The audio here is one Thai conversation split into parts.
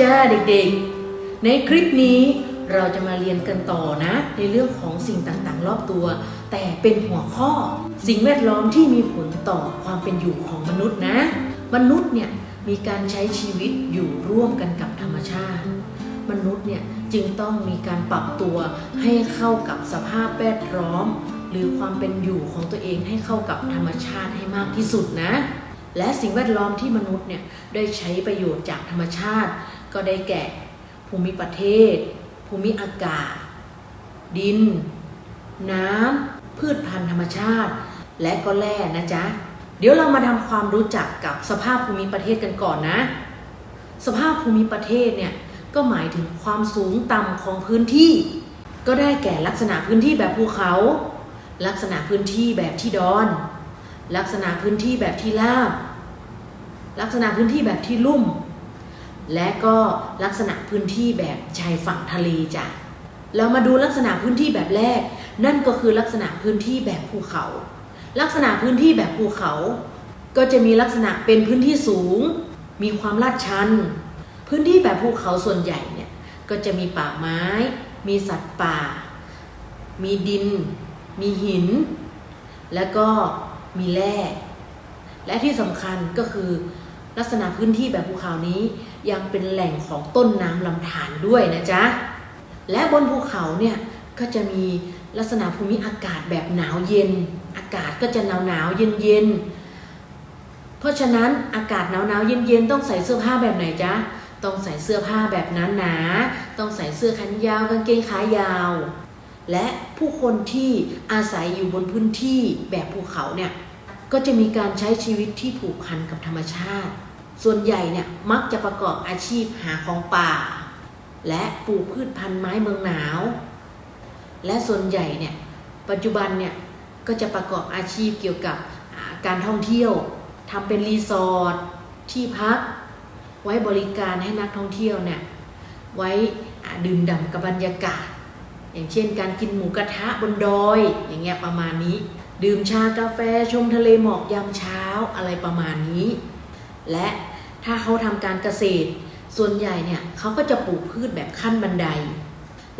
จ้าเด็กๆ ในคลิปนี้เราจะมาเรียนกันต่อนะ ในเรื่องของสิ่งต่างๆ รอบตัว แต่เป็นหัวข้อสิ่งแวดล้อมที่มีผลต่อความเป็นอยู่ของมนุษย์นะ มนุษย์เนี่ยมีการใช้ชีวิตอยู่ร่วมกันกับธรรมชาติ มนุษย์เนี่ยจึงต้องมีการปรับตัวให้เข้ากับสภาพแวดล้อม หรือความเป็นอยู่ของตัวเองให้เข้ากับธรรมชาติให้มากที่สุดนะและสิ่งแวดล้อมที่มนุษย์เนี่ยได้ใช้ประโยชน์จากธรรมชาติ ก็ได้แก่ ภูมิประเทศ ภูมิอากาศ ดิน น้ำพืชพันธุ์ธรรมชาติ และก็แร่นะจ๊ะ เดี๋ยวเรามาทำความรู้จักกับสภาพภูมิประเทศกันก่อนนะ สภาพภูมิประเทศเนี่ยก็หมายถึงความสูงต่ำของพื้นที่ ก็ได้แก่ลักษณะพื้นที่แบบภูเขา ลักษณะพื้นที่แบบที่ดอน ลักษณะพื้นที่แบบที่ราบ ลักษณะพื้นที่แบบที่ลุ่ม และก็ลักษณะพื้นที่แบบชายฝั่งทะเลจ้ะเรามาดูลักษณะพื้นที่แบบแรก นั่นก็คือลักษณะพื้นที่แบบภูเขา ลักษณะพื้นที่แบบภูเขา ก็จะมีลักษณะเป็นพื้นที่สูง มีความลาดชัน พื้นที่แบบภูเขาส่วนใหญ่เนี่ยก็จะมีป่าไม้ มีสัตว์ป่า มีดิน มีหิน แล้วก็มีแร่และที่สำคัญก็คือ ลักษณะพื้นที่แบบภูเขานี้ยังเป็นแหล่งของต้นน้ำลำธารด้วยนะจ๊ะ และบนภูเขาเนี่ยก็จะมีลักษณะภูมิอากาศแบบหนาวเย็น อากาศก็จะหนาวหนาวเย็นเย็นเพราะฉะนั้นอากาศหนาวหนาวเย็นเย็นต้องใส่เสื้อผ้าแบบไหนจ๊ะต้องใส่เสื้อผ้าแบบหนาหนา ต้องใส่เสื้อแขนยาวกางเกงขายาว และผู้คนที่อาศัยอยู่บนพื้นที่แบบภูเขาเนี่ยก็จะมีการใช้ชีวิตที่ผูกพันกับธรรมชาติ ส่วนใหญ่เนี่ยมักจะประกอบอาชีพหาของป่า และปลูกพืชพันธุ์ไม้เมืองหนาว และส่วนใหญ่เนี่ยปัจจุบันเนี่ยก็จะประกอบอาชีพเกี่ยวกับการท่องเที่ยวทำเป็นรีสอร์ทที่พัก ไว้บริการให้นักท่องเที่ยวเนี่ยไว้ดื่มด่ำกับบรรยากาศ อย่างเช่น การกินหมูกระทะบนดอยอย่างเงี้ยประมาณนี้ ดื่มชากาแฟชมทะเลหมอกยามเช้าอะไรประมาณนี้ และถ้าเขาทำการเกษตร ส่วนใหญ่เนี่ยเขาก็จะปลูกพืชแบบขั้นบันได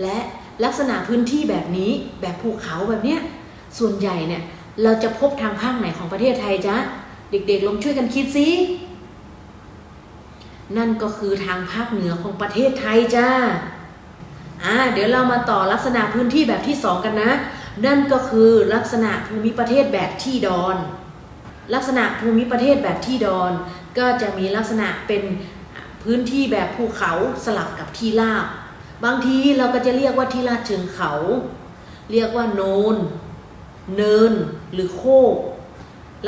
และลักษณะพื้นที่แบบนี้แบบภูเขาแบบเนี้ยส่วนใหญ่เนี่ยเราจะพบทางภาคไหนของประเทศไทยจ๊ะ เด็กๆลองช่วยกันคิดสินั่นก็คือทางภาคเหนือของประเทศไทยจ้าอ่าเดี๋ยวเรามาต่อลักษณะพื้นที่แบบที่สองกันนะ นั่นก็คือลักษณะภูมิประเทศแบบที่ดอน ลักษณะภูมิประเทศแบบที่ดอน ก็จะมีลักษณะเป็นพื้นที่แบบภูเขาสลับกับที่ราบบางทีเราก็จะเรียกว่าที่ลาดเชิงเขา เรียกว่าโนน เนินหรือโคก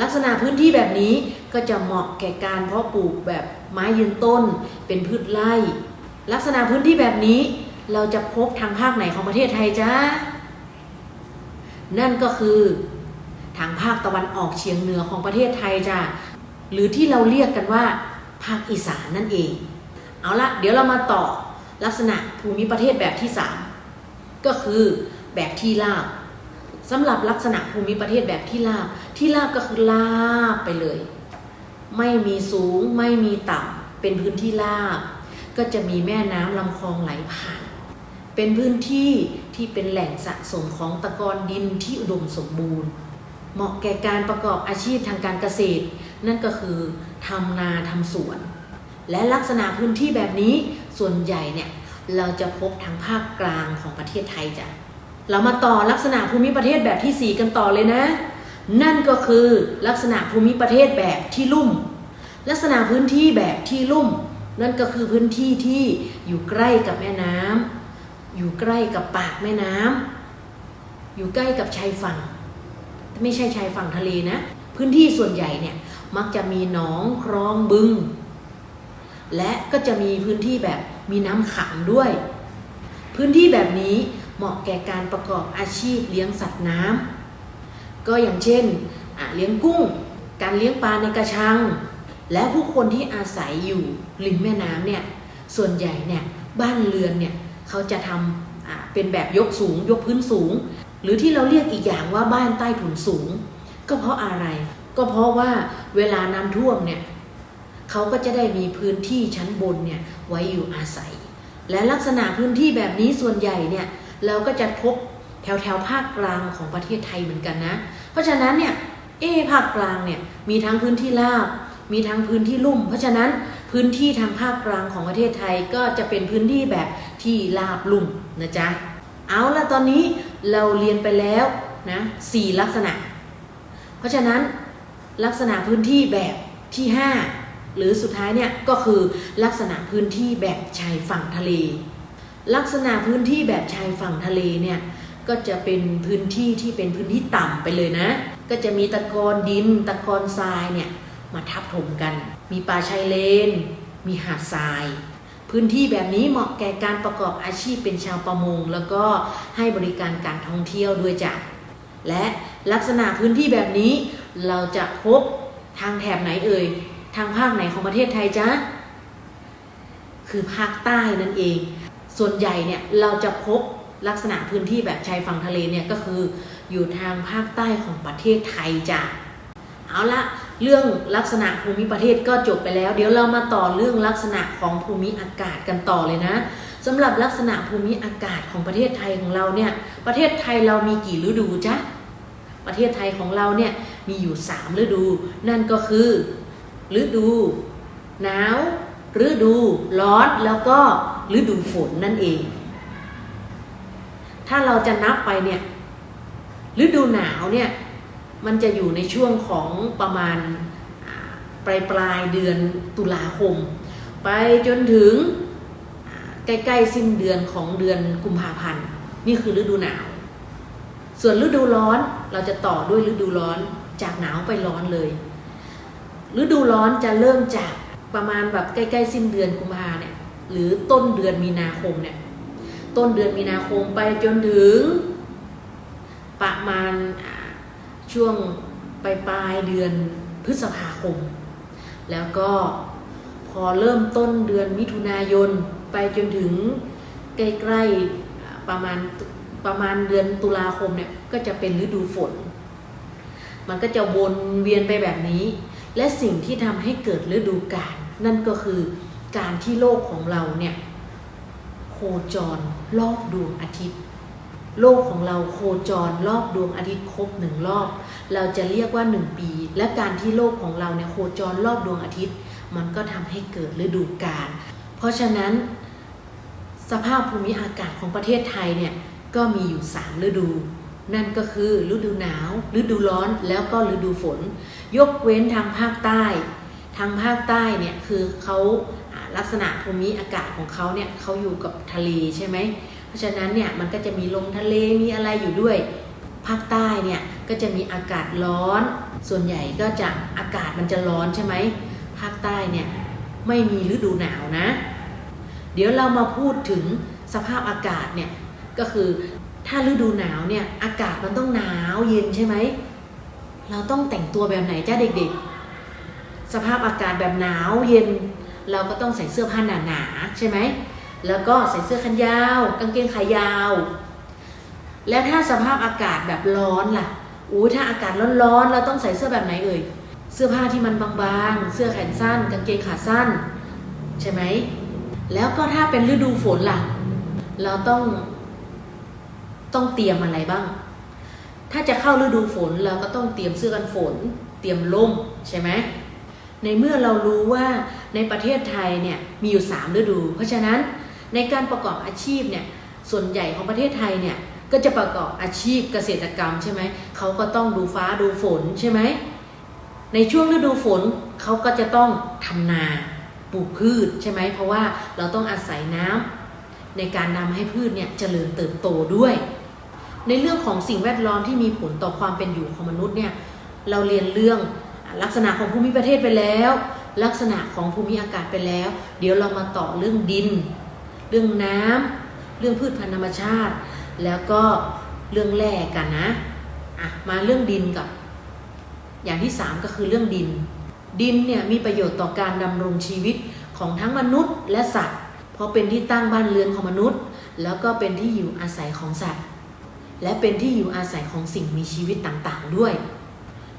ลักษณะพื้นที่แบบนี้ก็จะเหมาะแก่การเพาะปลูกแบบไม้ยืนต้นเป็นพืชไร่ ลักษณะพื้นที่แบบนี้เราจะพบทางภาคไหนของประเทศไทยจ้านั่นก็คือ ทางภาคตะวันออกเฉียงเหนือของประเทศไทยจ้ะ หรือที่เราเรียกกันว่าภาคอีสานนั่นเอง เอาละเดี๋ยวเรามาต่อลักษณะภูมิประเทศแบบที่สามก็คือแบบที่ราบสำหรับลักษณะภูมิประเทศแบบที่ราบที่ราบก็คือราบไปเลย ไม่มีสูงไม่มีต่ำเป็นพื้นที่ราบ ก็จะมีแม่น้ำลำคลองไหลผ่าน เป็นพื้นที่ที่เป็นแหล่งสะสมของตะกอนดินที่อุดมสมบูรณ์ เหมาะแก่การประกอบอาชีพทางการเกษตร นั่นก็คือทำนาทำสวน และลักษณะพื้นที่แบบนี้ส่วนใหญ่เนี่ยเราจะพบทางภาคกลางของประเทศไทยจ้ะเรามาต่อลักษณะภูมิประเทศแบบที่ 4 กันต่อเลยนะ นั่นก็คือลักษณะภูมิประเทศแบบที่ลุ่ม ลักษณะพื้นที่แบบที่ลุ่ม นั่นก็คือพื้นที่ที่อยู่ใกล้กับแม่น้ำอยู่ใกล้กับปากแม่น้ำอยู่ใกล้กับชายฝั่ง ไม่ใช่ชายฝั่งทะเลนะ พื้นที่ส่วนใหญ่เนี่ย มักจะมีหนองคลองบึง และก็จะมีพื้นที่แบบมีน้ำขังด้วย พื้นที่แบบนี้เหมาะแก่การประกอบอาชีพเลี้ยงสัตว์น้ำก็อย่างเช่นเลี้ยงกุ้ง การเลี้ยงปลาในกระชัง และผู้คนที่อาศัยอยู่ริมแม่น้ำเนี่ยส่วนใหญ่เนี่ยบ้านเรือนเนี่ยเขาจะทำะเป็นแบบยกสูงยกพื้นสูง หรือที่เราเรียกอีกอย่างว่าบ้านใต้ถุนสูง ก็เพราะอะไร ก็เพราะว่าเวลาน้ำท่วมเนี่ยเขาก็จะได้มีพื้นที่ชั้นบนเนี่ยไว้อยู่อาศัย และลักษณะพื้นที่แบบนี้ส่วนใหญ่เนี่ยเราก็จะพบแถวแถวภาคกลางของประเทศไทยเหมือนกันนะ เพราะฉะนั้นเนี่ยเออภาคกลางเนี่ยมีทั้งพื้นที่ราบ มีทั้งพื้นที่ลุ่ม เพราะฉะนั้นพื้นที่ทางภาคกลางของประเทศไทยก็จะเป็นพื้นที่แบบที่ราบลุ่มนะจ๊ะเอาละตอนนี้เราเรียนไปแล้วนะสี่ลักษณะ เพราะฉะนั้น ลักษณะพื้นที่แบบที่ 5 หรือสุดท้ายเนี่ยก็คือลักษณะพื้นที่แบบชายฝั่งทะเล ลักษณะพื้นที่แบบชายฝั่งทะเลเนี่ยก็จะเป็นพื้นที่ที่เป็นพื้นที่ต่ำไปเลยนะ ก็จะมีตะกอนดินตะกอนทรายเนี่ยมาทับถมกัน มีป่าชายเลน มีหาดทราย พื้นที่แบบนี้เหมาะแก่การประกอบอาชีพเป็นชาวประมง แล้วก็ให้บริการการท่องเที่ยวด้วยจ้ะและลักษณะพื้นที่แบบนี้ เราจะพบทางแถบไหนเอ่ย ทางภาคไหนของประเทศไทยจ๊ะ คือภาคใต้นั่นเอง ส่วนใหญ่เนี่ยเราจะพบลักษณะพื้นที่แบบชายฝั่งทะเลเนี่ยก็คืออยู่ทางภาคใต้ของประเทศไทยจ้ะ เอาละเรื่องลักษณะภูมิประเทศก็จบไปแล้ว เดี๋ยวเรามาต่อเรื่องลักษณะของภูมิอากาศกันต่อเลยนะสำหรับลักษณะภูมิอากาศของประเทศไทยของเราเนี่ย ประเทศไทยเรามีกี่ฤดูจ๊ะ ประเทศไทยของเราเนี่ยมีอยู่สามฤดู นั่นก็คือ ฤดู หนาว ฤดูร้อนแล้วก็ฤดูฝนนั่นเอง ถ้าเราจะนับไปเนี่ยฤดูหนาวเนี่ยมันจะอยู่ในช่วงของประมาณปลายปลายเดือนตุลาคม ไปจนถึงใกล้ๆสิ้นเดือนของเดือนกุมภาพันธ์ นี่คือฤดูหนาว ส่วนฤดูร้อนเราจะต่อด้วยฤดูร้อนจากหนาวไปร้อนเลย ฤดูร้อนจะเริ่มจากประมาณแบบใกล้ๆสิ้นเดือนกุมภาเนี่ยหรือต้นเดือนมีนาคมเนี่ยต้นเดือนมีนาคมไปจนถึง ประมาณช่วงปลายปลายเดือนพฤษภาคม แล้วก็พอเริ่มต้นเดือนมิถุนายนไปจนถึงใกล้ๆประมาณ ประมาณเดือนตุลาคมเนี่ยก็จะเป็นฤดูฝน มันก็จะวนเวียนไปแบบนี้ และสิ่งที่ทำให้เกิดฤดูกาลนั่นก็คือการที่โลกของเราเนี่ยโคจรรอบดวงอาทิตย์ โลกของเราโคจรรอบดวงอาทิตย์ครบหนึ่งรอบ เราจะเรียกว่าหนึ่งปี และการที่โลกของเราเนี่ยโคจรรอบดวงอาทิตย์ มันก็ทำให้เกิดฤดูกาลเพราะฉะนั้นสภาพภูมิอากาศของประเทศไทยเนี่ย ก็มีอยู่สามฤดู นั่นก็คือฤดูหนาว ฤดูร้อนแล้วก็ฤดูฝน ยกเว้นทางภาคใต้ ทางภาคใต้เนี่ยคือเขาอ่าลักษณะภูมิอากาศของเขาเนี่ยเขาอยู่กับทะเลใช่ไหม เพราะฉะนั้นเนี่ยมันก็จะมีลมทะเลมีอะไรอยู่ด้วย ภาคใต้เนี่ยก็จะมีอากาศร้อน ส่วนใหญ่ก็จะอากาศมันจะร้อนใช่ไหม ภาคใต้เนี่ยไม่มีฤดูหนาวนะ เดี๋ยวเรามาพูดถึงสภาพอากาศเนี่ย ก็คือ ถ้าฤดูหนาวเนี่ยอากาศมันต้องหนาวเย็นใช่ไหม เราต้องแต่งตัวแบบไหนจ้าเด็กๆ สภาพอากาศแบบหนาวเย็น เราก็ต้องใส่เสื้อผ้าหนาๆใช่ไหมแล้วก็ใส่เสื้อแขนยาว กางเกงขายาว แล้วถ้าสภาพอากาศแบบร้อนล่ะอู้ถ้าอากาศร้อนๆเราต้องใส่เสื้อแบบไหนเอ่ยเสื้อผ้าที่มันบางๆ เสื้อแขนสั้น กางเกงขาสั้น ใช่ไหม แล้วก็ถ้าเป็นฤดูฝนล่ะ เราต้อง ต้องเตรียมอะไรบ้าง ถ้าจะเข้าฤดูฝนเราก็ต้องเตรียมเสื้อกันฝน เตรียมร่มใช่ไหมในเมื่อเรารู้ว่าในประเทศไทยเนี่ยมีอยู่ 3 ฤดู เพราะฉะนั้นในการประกอบอาชีพเนี่ยส่วนใหญ่ของประเทศไทยเนี่ยก็จะประกอบอาชีพเกษตรกรรมใช่ไหมเขาก็ต้องดูฟ้าดูฝนใช่ไหมในช่วงฤดูฝนเขาก็จะต้องทำนาปลูกพืชใช่ไหมเพราะว่าเราต้องอาศัยน้ำ ในการนำให้พืชเนี่ยเจริญเติบโตด้วย ในเรื่องของสิ่งแวดล้อมที่มีผลต่อความเป็นอยู่ของมนุษย์เนี่ยเราเรียนเรื่องลักษณะของภูมิประเทศไปแล้ว ลักษณะของภูมิอากาศไปแล้ว เดี๋ยวเรามาต่อเรื่องดิน เรื่องน้ำเรื่องพืชพันธุ์ธรรมชาติ แล้วก็เรื่องแร่กันนะอะมาเรื่องดินกับอย่างที่สามก็คือเรื่องดิน ดินเนี่ยมีประโยชน์ต่อการดำรงชีวิตของทั้งมนุษย์และสัตว์ ราะเป็นที่ตั้งบ้านเรือนของมนุษย์ แล้วก็เป็นที่อยู่อาศัยของสัตว์ และเป็นที่อยู่อาศัยของสิ่งมีชีวิตต่างๆด้วย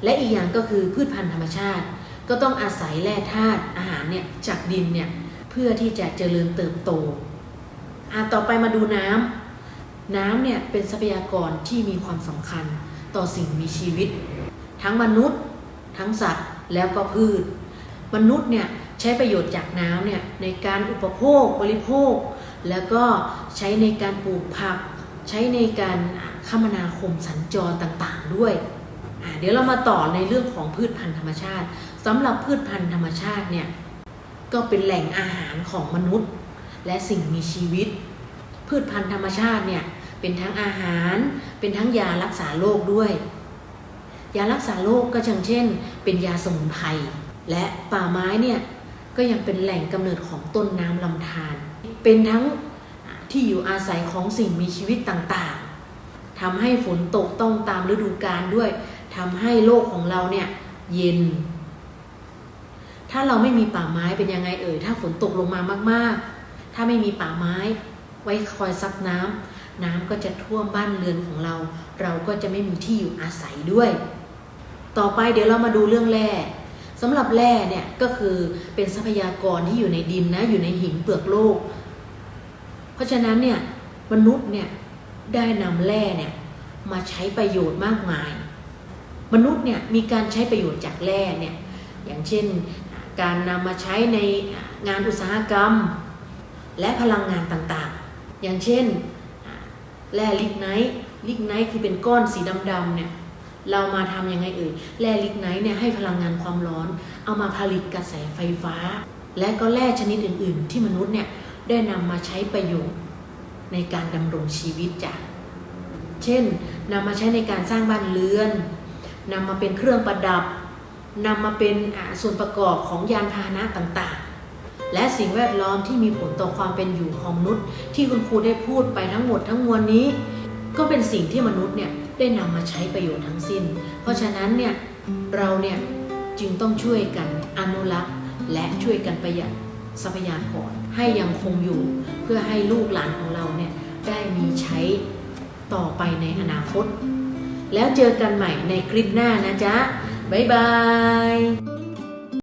และอีกอย่างก็คือพืชพันธุ์ธรรมชาติ ก็ต้องอาศัยแร่ธาตุอาหารเนี่ยจากดินเนี่ยเพื่อที่จะเจริญเติบโตอะต่อไปมาดูน้ำน้ำเนี่ยเป็นทรัพยากรที่มีความสำคัญต่อสิ่งมีชีวิต ทั้งมนุษย์ ทั้งสัตว์แล้วก็พืช มนุษย์เนี่ย ใช้ประโยชน์จากน้ำเนี่ยในการอุปโภคบริโภค แล้วก็ใช้ในการปลูกผัก ใช้ในการอ่าคมนาคมสัญจรต่างๆด้วย เดี๋ยวเรามาต่อในเรื่องของพืชพันธุ์ธรรมชาติสำหรับพืชพันธุ์ธรรมชาติเนี่ยก็เป็นแหล่งอาหารของมนุษย์ และสิ่งมีชีวิต พืชพันธุ์ธรรมชาติเนี่ยเป็นทั้งอาหาร เป็นทั้งยารักษาโรคด้วย ยารักษาโรคก็เช่นเช่น เป็นยาสมุนไพรและป่าไม้เนี่ย ก็ยังเป็นแหล่งกำเนิดของต้นน้ำลำธาร เป็นทั้งที่อยู่อาศัยของสิ่งมีชีวิตต่างๆทำให้ฝนตกต้องตามฤดูกาลด้วยทำให้โลกของเราเนี่ยเย็น ถ้าเราไม่มีป่าไม้เป็นยังไงเอ่ย ถ้าฝนตกลงมามากๆ ถ้าไม่มีป่าไม้ไว้คอยซับน้ำน้ำก็จะท่วมบ้านเรือนของเรา เราก็จะไม่มีที่อยู่อาศัยด้วย ต่อไปเดี๋ยวเรามาดูเรื่องแร่ สำหรับแร่เนี่ยก็คือเป็นทรัพยากรที่อยู่ในดินนะอยู่ในหินเปลือกโลก เพราะฉะนั้นเนี่ยมนุษย์เนี่ยได้นำแร่เนี่ยมาใช้ประโยชน์มากมาย มนุษย์เนี่ยมีการใช้ประโยชน์จากแร่เนี่ยอย่างเช่นการนำมาใช้ในงานอุตสาหกรรม และพลังงานต่างๆ อย่างเช่นแร่ลิกไนท์ลิกไนท์คือเป็นก้อนสีดำๆเนี่ย เรามาทำยังไงเอ่ยแร่ลิกไนท์เนี่ยให้พลังงานความร้อน เอามาผลิตกระแสไฟฟ้า และก็แร่ชนิดอื่น ๆ ที่มนุษย์เนี่ยได้นำมาใช้ประโยชน์ในการดำรงชีวิตจ้ะเช่นนำมาใช้ในการสร้างบ้านเรือนนำมาเป็นเครื่องประดับนำมาเป็นส่วนประกอบของยานพาหนะต่างๆ และสิ่งแวดล้อมที่มีผลต่อความเป็นอยู่ของมนุษย์ ที่คุณครูได้พูดไปทั้งหมดทั้งมวลนี้ ก็เป็นสิ่งที่มนุษย์เนี่ย ได้นำมาใช้ประโยชน์ทั้งสิ้น เพราะฉะนั้นเนี่ยเราเนี่ยจึงต้องช่วยกันอนุรักษ์ และช่วยกันประหยัดทรัพยากรให้ยังคงอยู่เพื่อให้ลูกหลานของเราเนี่ยได้มีใช้ต่อไปในอนาคต แล้วเจอกันใหม่ในคลิปหน้านะจ๊ะ บ๊ายบาย